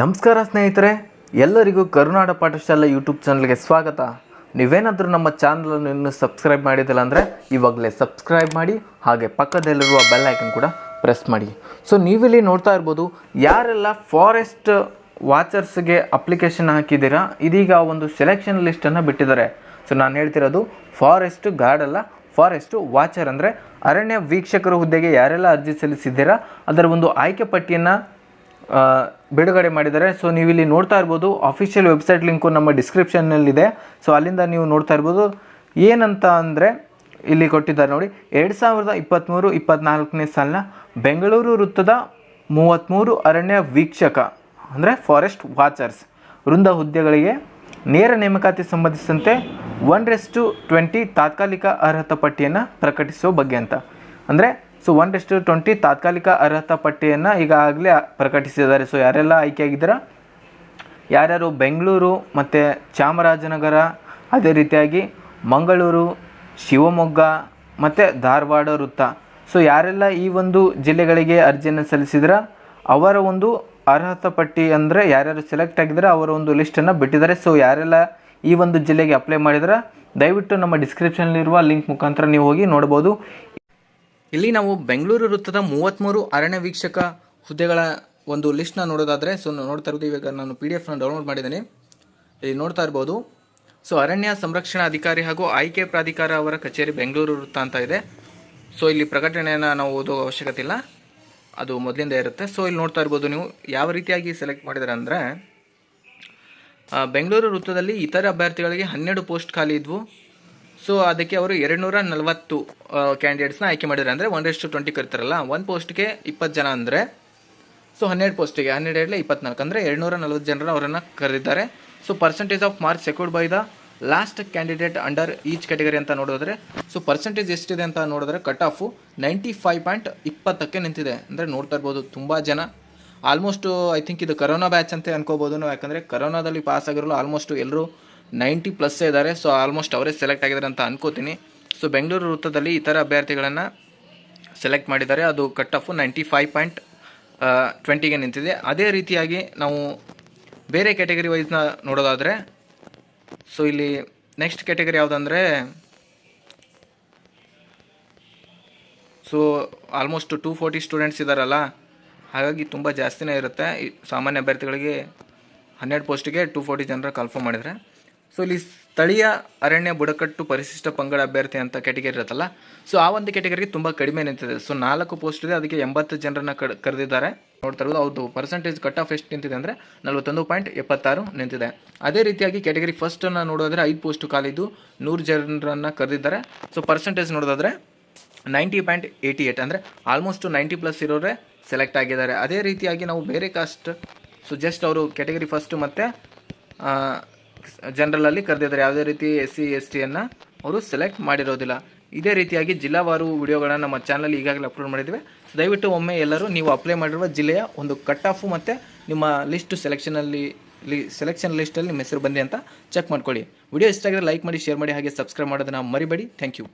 ನಮಸ್ಕಾರ ಸ್ನೇಹಿತರೆ, ಎಲ್ಲರಿಗೂ ಕರುನಾಡ ಪಾಠಶಾಲೆ ಯೂಟ್ಯೂಬ್ ಚಾನಲ್ಗೆ ಸ್ವಾಗತ. ನೀವೇನಾದರೂ ನಮ್ಮ ಚಾನಲನ್ನು ಇನ್ನೂ ಸಬ್ಸ್ಕ್ರೈಬ್ ಮಾಡಿದ್ದಿಲ್ಲ ಅಂದರೆ ಇವಾಗಲೇ ಸಬ್ಸ್ಕ್ರೈಬ್ ಮಾಡಿ, ಹಾಗೆ ಪಕ್ಕದಲ್ಲಿರುವ ಬೆಲ್ ಐಕನ್ ಕೂಡ ಪ್ರೆಸ್ ಮಾಡಿ. ಸೊ, ನೀವಿಲ್ಲಿ ನೋಡ್ತಾ ಇರ್ಬೋದು, ಯಾರೆಲ್ಲ ಫಾರೆಸ್ಟ್ ವಾಚರ್ಸ್ಗೆ ಅಪ್ಲಿಕೇಶನ್ ಹಾಕಿದ್ದೀರಾ, ಇದೀಗ ಒಂದು ಸೆಲೆಕ್ಷನ್ ಲಿಸ್ಟನ್ನು ಬಿಟ್ಟಿದ್ದಾರೆ. ಸೊ, ನಾನು ಹೇಳ್ತಿರೋದು, ಫಾರೆಸ್ಟ್ ಗಾರ್ಡ್ ಅಲ್ಲ, ಫಾರೆಸ್ಟ್ ವಾಚರ್ ಅಂದರೆ ಅರಣ್ಯ ವೀಕ್ಷಕರ ಹುದ್ದೆಗೆ ಯಾರೆಲ್ಲ ಅರ್ಜಿ ಸಲ್ಲಿಸಿದ್ದೀರಾ, ಅದರ ಒಂದು ಆಯ್ಕೆ ಪಟ್ಟಿಯನ್ನು ಬಿಡುಗಡೆ ಮಾಡಿದ್ದಾರೆ. ಸೊ ನೀವು ಇಲ್ಲಿ ನೋಡ್ತಾ ಇರ್ಬೋದು ಅಫಿಷಿಯಲ್ ವೆಬ್ಸೈಟ್ ಲಿಂಕು ನಮ್ಮ ಡಿಸ್ಕ್ರಿಪ್ಷನ್ನಲ್ಲಿದೆ ಸೊ ಅಲ್ಲಿಂದ ನೀವು ನೋಡ್ತಾ ಇರ್ಬೋದು. ಏನಂತ ಅಂದರೆ, ಇಲ್ಲಿ ಕೊಟ್ಟಿದ್ದಾರೆ ನೋಡಿ, ಎರಡು ಸಾವಿರದ ಇಪ್ಪತ್ತ್ಮೂರು ಇಪ್ಪತ್ತ್ನಾಲ್ಕನೇ ಸಾಲಿನ ಬೆಂಗಳೂರು ವೃತ್ತದ ಮೂವತ್ತ್ಮೂರು ಅರಣ್ಯ ವೀಕ್ಷಕ, ಅಂದರೆ ಫಾರೆಸ್ಟ್ ವಾಚರ್ಸ್ ವೃಂದ ಹುದ್ದೆಗಳಿಗೆ ನೇರ ನೇಮಕಾತಿ ಸಂಬಂಧಿಸಿದಂತೆ ಒನ್ ರೆಸ್ಟು ಟ್ವೆಂಟಿ ತಾತ್ಕಾಲಿಕ ಅರ್ಹತಾ ಪಟ್ಟಿಯನ್ನು ಪ್ರಕಟಿಸುವ ಬಗ್ಗೆ ಅಂತ. ಅಂದರೆ ಸೊ ಒನ್ ಟೆಸ್ಟ್ ಟ್ವೆಂಟಿ ತಾತ್ಕಾಲಿಕ ಅರ್ಹತಾ ಪಟ್ಟಿಯನ್ನು ಈಗಾಗಲೇ ಪ್ರಕಟಿಸಿದ್ದಾರೆ. ಸೊ ಯಾರೆಲ್ಲ ಆಯ್ಕೆಯಾಗಿದ್ದೀರಾ? ಯಾರ್ಯಾರು ಬೆಂಗಳೂರು ಮತ್ತು ಚಾಮರಾಜನಗರ, ಅದೇ ರೀತಿಯಾಗಿ ಮಂಗಳೂರು, ಶಿವಮೊಗ್ಗ ಮತ್ತು ಧಾರವಾಡ ವೃತ್ತ. ಸೊ ಯಾರೆಲ್ಲ ಈ ಒಂದು ಜಿಲ್ಲೆಗಳಿಗೆ ಅರ್ಜಿಯನ್ನು ಸಲ್ಲಿಸಿದ್ರ ಅವರ ಒಂದು ಅರ್ಹತಾ ಪಟ್ಟಿ ಅಂದರೆ ಯಾರ್ಯಾರು ಸೆಲೆಕ್ಟ್ ಆಗಿದ್ದಾರೆ ಅವರ ಒಂದು ಲಿಸ್ಟನ್ನು ಬಿಟ್ಟಿದ್ದಾರೆ. ಸೊ ಯಾರೆಲ್ಲ ಈ ಒಂದು ಜಿಲ್ಲೆಗೆ ಅಪ್ಲೈ ಮಾಡಿದ್ರೆ ದಯವಿಟ್ಟು ನಮ್ಮ ಡಿಸ್ಕ್ರಿಪ್ಷನ್ನಲ್ಲಿರುವ ಲಿಂಕ್ ಮುಖಾಂತರ ನೀವು ಹೋಗಿ ನೋಡ್ಬೋದು ಇಲ್ಲಿ ನಾವು ಬೆಂಗಳೂರು ವೃತ್ತದ ಮೂವತ್ತ್ಮೂರು ಅರಣ್ಯ ವೀಕ್ಷಕ ಹುದ್ದೆಗಳ ಒಂದು ಲಿಸ್ಟ್ನ ನೋಡೋದಾದರೆ ಸೊ ನೋಡ್ತಾ ಇರೋದು ಇವಾಗ ನಾನು ಪಿ ಡಿ ಎಫ್ನ ಡೌನ್ಲೋಡ್ ಮಾಡಿದ್ದೀನಿ. ಇಲ್ಲಿ ನೋಡ್ತಾ ಇರ್ಬೋದು. ಸೊ ಅರಣ್ಯ ಸಂರಕ್ಷಣಾ ಅಧಿಕಾರಿ ಹಾಗೂ ಆಯ್ಕೆ ಪ್ರಾಧಿಕಾರ ಅವರ ಕಚೇರಿ ಬೆಂಗಳೂರು ವೃತ್ತ ಅಂತ ಇದೆ. ಸೊ ಇಲ್ಲಿ ಪ್ರಕಟಣೆಯನ್ನು ನಾವು ಓದೋ ಅವಶ್ಯಕತೆ ಇಲ್ಲ. ಅದು ಮೊದಲಿಂದ ಇರುತ್ತೆ. ಸೊ ಇಲ್ಲಿ ನೋಡ್ತಾ ಇರ್ಬೋದು ನೀವು ಯಾವ ರೀತಿಯಾಗಿ ಸೆಲೆಕ್ಟ್ ಮಾಡಿದ್ರೆ ಅಂದರೆ ಬೆಂಗಳೂರು ವೃತ್ತದಲ್ಲಿ ಇತರ ಅಭ್ಯರ್ಥಿಗಳಿಗೆ ಹನ್ನೆರಡು ಪೋಸ್ಟ್ ಖಾಲಿ ಇದ್ವು. ಸೊ ಅದಕ್ಕೆ ಅವರು ಎರಡು ನೂರ ನಲವತ್ತು ಕ್ಯಾಂಡಿಡೇಟ್ಸ್ನ ಆಯ್ಕೆ ಮಾಡಿದ್ದಾರೆ. ಅಂದರೆ ಒನ್ ರೆಸ್ಟು ಟ್ವೆಂಟಿ ಕರಿತಾರಲ್ಲ, ಒಂದು ಪೋಸ್ಟ್ಗೆ ಇಪ್ಪತ್ತು ಜನ ಅಂದರೆ ಸೊ ಹನ್ನೆರಡು ಪೋಸ್ಟಿಗೆ ಹನ್ನೆರಡು ಇಪ್ಪತ್ನಾಲ್ಕು. ಅಂದರೆ ಎರಡುನೂರ ನಲ್ವತ್ತು ಜನರ ಅವರನ್ನು ಕರೆದಿದ್ದಾರೆ so percentage of marks secured by the last candidate under each category ಅಂತ ನೋಡಿದ್ರೆ ಸೊ ಪರ್ಸೆಂಟೇಜ್ ಎಷ್ಟಿದೆ ಅಂತ ನೋಡಿದ್ರೆ cut off ninety five point ಇಪ್ಪತ್ತಕ್ಕೆ ನಿಂತಿದೆ. ಅಂದರೆ ನೋಡ್ತಾ ಇರ್ಬೋದು, ತುಂಬ ಜನ. ಆಲ್ಮೋಸ್ಟು ಐ ಥಿಂಕ್ ಇದು ಕರೋನಾ ಬ್ಯಾಚ್ ಅಂತ ಅನ್ಕೋಬೋದು ನಾವು. ಯಾಕಂದರೆ ಕರೋನಾದಲ್ಲಿ ಪಾಸ್ ಆಗಿರಲು ಆಲ್ಮೋಸ್ಟ್ ಎಲ್ಲರೂ ನೈಂಟಿ ಪ್ಲಸ್ ಇದ್ದಾರೆ. ಸೊ ಆಲ್ಮೋಸ್ಟ್ ಅವರೇ ಸೆಲೆಕ್ಟ್ ಆಗಿದ್ದಾರೆ ಅಂತ ಅನ್ಕೋತೀನಿ. ಸೊ ಬೆಂಗಳೂರು ವೃತ್ತದಲ್ಲಿ ಇತರ ಅಭ್ಯರ್ಥಿಗಳನ್ನು ಸೆಲೆಕ್ಟ್ ಮಾಡಿದ್ದಾರೆ. ಅದು cut off ninety five point ಟ್ವೆಂಟಿಗೆ ನಿಂತಿದೆ. ಅದೇ ರೀತಿಯಾಗಿ ನಾವು ಬೇರೆ ಕ್ಯಾಟಗರಿ ವೈಸ್ನ ನೋಡೋದಾದರೆ ಸೊ ಇಲ್ಲಿ next category ಯಾವುದಂದರೆ so almost two forty students ಇದ್ದಾರಲ್ಲ, ಹಾಗಾಗಿ ತುಂಬ ಜಾಸ್ತಿನೇ ಇರುತ್ತೆ. ಸಾಮಾನ್ಯ ಅಭ್ಯರ್ಥಿಗಳಿಗೆ ಹನ್ನೆರಡು ಪೋಸ್ಟಿಗೆ ಟೂ ಫೋರ್ಟಿ ಜನರ ಕನ್ಫರ್ಮ್ ಮಾಡಿದರೆ. ಸೊ ಇಲ್ಲಿ ಸ್ಥಳೀಯ ಅರಣ್ಯ ಬುಡಕಟ್ಟು ಪರಿಶಿಷ್ಟ ಪಂಗಡ ಅಭ್ಯರ್ಥಿ ಅಂತ ಕ್ಯಾಟಗರಿ ಇರುತ್ತಲ್ಲ ಸೊ ಆ ಒಂದು ಕ್ಯಾಟಗರಿಗೆ ತುಂಬ ಕಡಿಮೆ ನಿಂತಿದೆ. ಸೊ ನಾಲ್ಕು ಪೋಸ್ಟ್ ಇದೆ, ಅದಕ್ಕೆ ಎಂಬತ್ತು ಜನರನ್ನ ಕರೆದಿದ್ದಾರೆ. ನೋಡ್ತಾ ಇರೋದು ಅವ್ರದ್ದು ಪರ್ಸೆಂಟೇಜ್ ಕಟ್ ಆಫ್ ಎಷ್ಟು ನಿಂತಿದೆ ಅಂದರೆ ನಲವತ್ತೊಂದು ಪಾಯಿಂಟ್ ಎಪ್ಪತ್ತಾರು ನಿಂತಿದೆ. ಅದೇ ರೀತಿಯಾಗಿ ಕ್ಯಾಟಗರಿ ಫಸ್ಟನ್ನು ನೋಡೋದ್ರೆ ಐದು ಪೋಸ್ಟ್ ಖಾಲಿದ್ದು, ನೂರು ಜನರನ್ನು ಕರೆದಿದ್ದಾರೆ. ಸೊ ಪರ್ಸೆಂಟೇಜ್ ನೋಡೋದಾದ್ರೆ ನೈಂಟಿ ಪಾಯಿಂಟ್ ಏಯ್ಟಿ ಏಯ್ಟ್ ಅಂದರೆ ಆಲ್ಮೋಸ್ಟ್ ನೈಂಟಿ ಪ್ಲಸ್ ಇರೋರೇ ಸೆಲೆಕ್ಟ್ ಆಗಿದ್ದಾರೆ. ಅದೇ ರೀತಿಯಾಗಿ ನಾವು ಬೇರೆ ಕಾಸ್ಟ್ ಸೊ ಜಸ್ಟ್ ಅವರು ಕ್ಯಾಟಗರಿ ಫಸ್ಟ್ ಮತ್ತು ಜನರಲಲ್ಲಿ ಕರೆದಿದ್ದಾರೆ. ಯಾವುದೇ ರೀತಿ ಎಸ್ ಸಿ ಎಸ್ ಟಿಯನ್ನು ಅವರು ಸೆಲೆಕ್ಟ್ ಮಾಡಿರೋದಿಲ್ಲ. ಇದೇ ರೀತಿಯಾಗಿ ಜಿಲ್ಲಾವಾರು ವಿಡಿಯೋಗಳನ್ನ ನಮ್ಮ ಚಾನಲ್ ಈಗಾಗಲೇ ಅಪ್ಲೋಡ್ ಮಾಡಿದ್ದೇವೆ ದಯವಿಟ್ಟು ಒಮ್ಮೆ ಎಲ್ಲರೂ ನೀವು ಅಪ್ಲೈ ಮಾಡಿರುವ ಜಿಲ್ಲೆಯ ಒಂದು ಕಟ್ ಆಫು ಮತ್ತು ನಿಮ್ಮ ಲಿಸ್ಟ್ ಸೆಲೆಕ್ಷನಲ್ಲಿ ಸೆಲೆಕ್ಷನ್ ಲಿಸ್ಟಲ್ಲಿ ನಿಮ್ಮ ಹೆಸರು ಬಂದಿ ಅಂತ ಚೆಕ್ ಮಾಡ್ಕೊಳ್ಳಿ. ವಿಡಿಯೋ ಇಷ್ಟ ಆಗಿದ್ರೆ ಲೈಕ್ ಮಾಡಿ ಶೇರ್ ಮಾಡಿ, ಹಾಗೆ ಸಬ್ಸ್ಕ್ರೈಬ್ ಮಾಡೋದನ್ನ ಮರಿಬೇಡಿ. Thank you